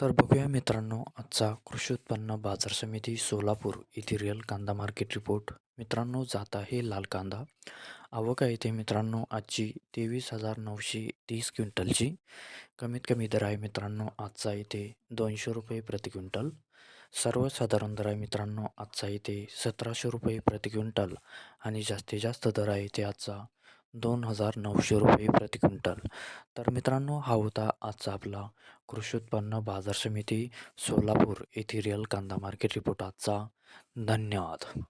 तर बघूया मित्रांनो आजचा कृषी उत्पन्न बाजार समिती सोलापूर इथिरियल कांदा मार्केट रिपोर्ट मित्रांनो जात आहे लाल कांदा. आवक आहे ते मित्रांनो आजची तेवीस हजार नऊशे तीस क्विंटलची. कमीत कमी दर आहे मित्रांनो आजचा इथे दोनशे रुपये प्रति क्विंटल. सर्वसाधारण दर आहे मित्रांनो आजचा इथे सतराशे रुपये प्रति क्विंटल. आणि जास्तीत जास्त दर आहे ते आजचा दोन हजार नऊशे रुपये प्रति क्विंटल. तर मित्रांनो हा होता आजचा आपला कृषी उत्पन्न बाजार समिती सोलापूर येथे रिअल कांदा मार्केट रिपोर्ट आजचा. धन्यवाद.